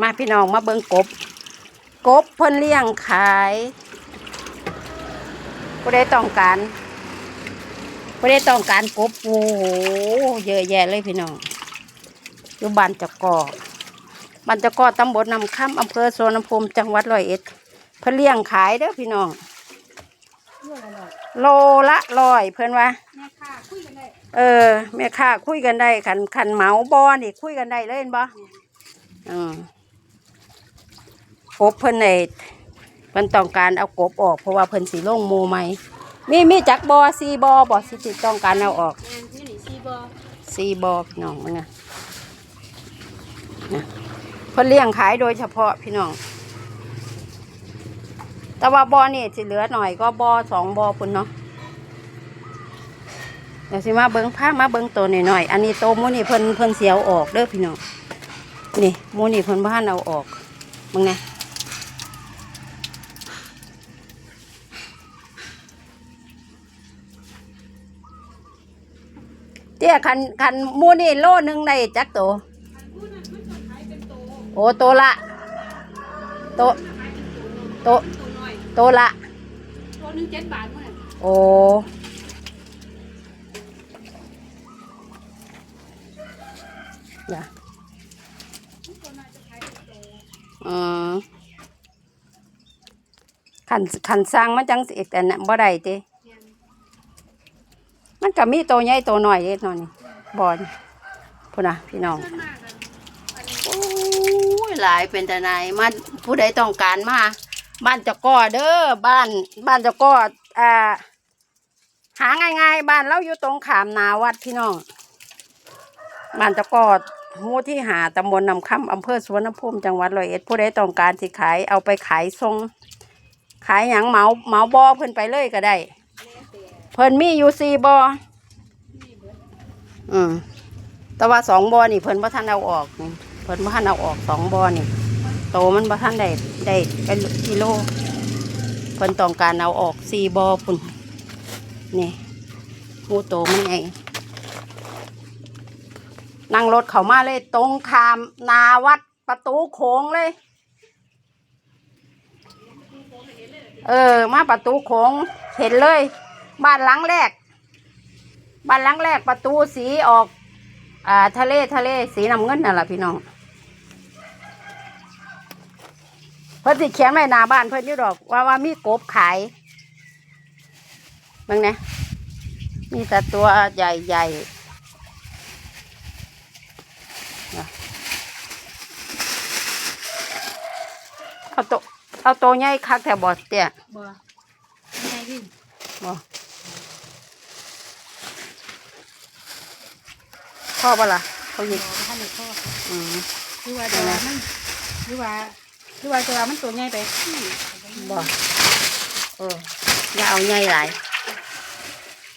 มาพี่น้องมาเบิ่งกบ กบเพิ่นเลี้ยงขายผู้ใดต้องการผู้ใดต้องการกบโอ้โหเยอะแยะเลยพี่น้องอยู่บ้านจักกอบ้านจักกอตำบลนำค่ำอำเภอโซนภูมิจังหวัดร้อยเอ็ดเพิ่นเลี้ยงขายเด้อพี่น้องโลละร้อยเพิ่อนว่าแม่ค่ะเออแม่ค้าคุยกันได้ขันขันเหมาบอนี่คุยกันได้เลยเห็นบ่อืม กบเพิ่นในเพิ่นต้องการเอากบออก เพราะว่าเพิ่นสีลงหมูไหมมีมีจักบอซีบอบอสิสิต้องการเอาออกแม่นที่นี่ซีบอซีบอพี่น้องมันนะนะเพิ่นเลี้ยงขายโดยเฉพาะพี่น้อง แต่ว่าบอนี่สิเหลือหน่อยก็บอสองบอพุ่นเนาะเดี๋ยวสิมาเบิ้งผ้ามาเบิ้งตัวหน่อยๆอันนี้โตวหมูนี่เพิ่นเพิ่นเสียวออกเด้อพี่น้องนี่หมูนี่เพิ่นบ้านเอาออกมึงไง เตี้ยคันคันหมูนี่โลหนึงได้จักตัวโอ้ตัวละตัวตัวตัวน้อยตัวละตัวหนึงเจ็ดบาทมั้งโอ้ยะตัวน้อยจะขายเป็นตัวอืมขันขันสร้างมันจังสิแต่น่ะบ่ได้ติแมันก็มีโตัวใหญ่ตัวน้อยเล็กน้อยนี่บอนพุ่นนะพี่น้องโอ้ยหลายเป็นแต่ไหนมาผู้ใดต้องการมาบ้านจะก้อเด้อบ้าน บ้านจะก้ออ่าหาง่ายๆบ้านเราอยู่ตรงขามนาวัดพี่น้องบ้านจะก้อหมู่ที่หาตำบลนำคำอำเภอสวนภูมิจังหวัดร้อยเอ็ดผู้ใดต้องการสิขายเอาไปขายทรง ขายหยังเมาเมาบอเพิ่นไปเลยก็ได้ พิ่นมีอยู่สี่บออืมแต่ว่าสองบอนี่เพิ่นบ่ทันเอาออกนี่เพิ่นบ่ทันเอาออกสองบอนี่ โตมันบ่ทันได้ได้เป็นกิโลเพิ่นต้องการเอาออกสี่บอพุ่นนี่หูโตมันไงนั่งรถเขามาเลยตรงขามนาวัดประตูโค้งเลย เออ มาประตูโค้งเห็นเลย บ้านหลังแรก บ้านหลังแรกประตูสีออกอ่าทะเลทะเลสีน้ำเงินน่ะล่ะพี่น้องเพิ่นสิเขียนไว้หน้าบ้านเพิ่นอยู่ดอกว่าว่ามีกบขายมึงนะมีแต่ตัวใหญ่ๆนะเอาตัวเอาตัวใหญ่คักแต่บอดเตี้ยบ่ยังไงดิบ่ อปะล่ะเขาหยิบ่บท่านเลยพ่ออืมหรือว่าจะว่ามันหรือว่าหรือว่าจะว่ามันตัวใหญ่ไปอืมบ่เอออย่าเอาใหญ่หลาย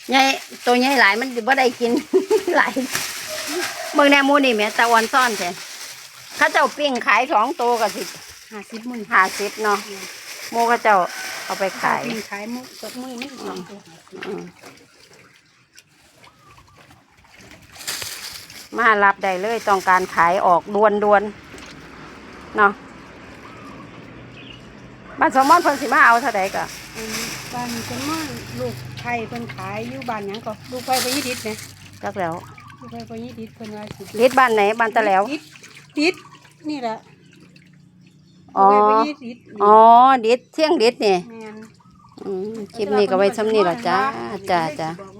ใหญ่ตัวใหญ่หลายมันบ่ได้กินหลายเมืองแนหมูนี่แหม่ตะวันซ่อนแท้เข้าเจ้าปิ้งขายสองตัวก็สิห้าสิบหมื่นห้าสิบเนาะหมูเข้าเจ้าเอาไปขายกินขายมุกกับมือไม่สองตัว มมารับได้เลยต้องการขายออกดวนดวนๆเนาะบ้านสมมอนเพิ่นสิมาเอาเท่าใดก็อันบ้านเป็นม่อนลูกไทยเพิ่นขายอยู่บ้านหยังก็ลูกไปไปยี่ดิดนะจักแล้วลูกไปไปยี่ดิดเพิ่นว่าสิลิดบ้านไหนบ้านตะแหล้วดิดดิดนี่แหละอ๋อลูกไปไปยี่ดิดอ๋อดิดเที่ยงดิดนี่แม่นอืมคลิปนี้ก็ไว้ซ้ำนี่ละจ้าจ้าจ้าบอก